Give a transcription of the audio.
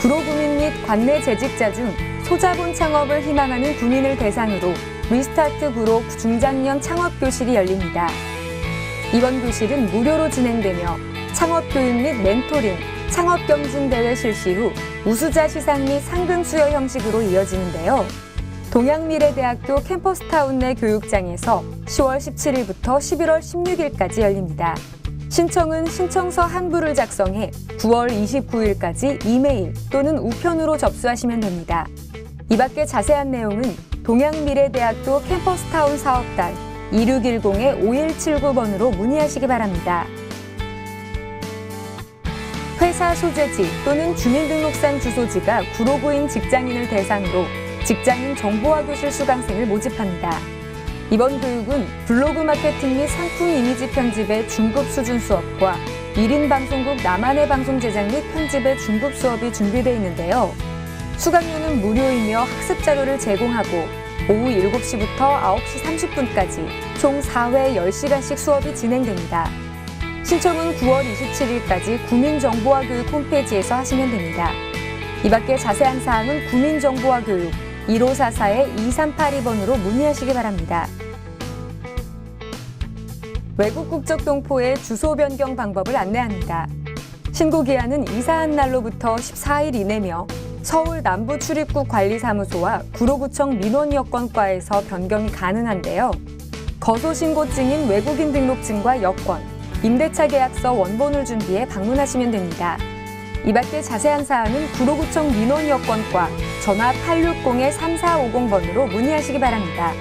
구로구민 및 관내 재직자 중 소자본 창업을 희망하는 군인을 대상으로 리스타트 구로 중장년 창업 교실이 열립니다. 이번 교실은 무료로 진행되며 창업 교육 및 멘토링, 창업 경진 대회 실시 후 우수자 시상 및 상금 수여 형식으로 이어지는데요. 동양미래대학교 캠퍼스타운 내 교육장에서 10월 17일부터 11월 16일까지 열립니다. 신청은 신청서 한 부를 작성해 9월 29일까지 이메일 또는 우편으로 접수하시면 됩니다. 이 밖에 자세한 내용은 동양미래대학교 캠퍼스타운 사업단 2610-5179번으로 문의하시기 바랍니다. 회사 소재지 또는 주민등록상 주소지가 구로구인 직장인을 대상으로 직장인 정보화 교실 수강생을 모집합니다. 이번 교육은 블로그 마케팅 및 상품 이미지 편집의 중급 수준 수업과 1인 방송국 나만의 방송 제작 및 편집의 중급 수업이 준비되어 있는데요. 수강료는 무료이며 학습 자료를 제공하고 오후 7시부터 9시 30분까지 총 4회 10시간씩 수업이 진행됩니다. 신청은 9월 27일까지 국민정보화 교육 홈페이지에서 하시면 됩니다. 이 밖에 자세한 사항은 국민정보화 교육 1544-2382번으로 문의하시기 바랍니다. 외국 국적 동포의 주소 변경 방법을 안내합니다. 신고 기한은 이사한 날로부터 14일 이내며 서울 남부 출입국 관리사무소와 구로구청 민원여건과에서 변경이 가능한데요. 거소신고증인 외국인 등록증과 여권, 임대차 계약서 원본을 준비해 방문하시면 됩니다. 이 밖에 자세한 사항은 구로구청 민원여건과 전화 860-3450번으로 문의하시기 바랍니다.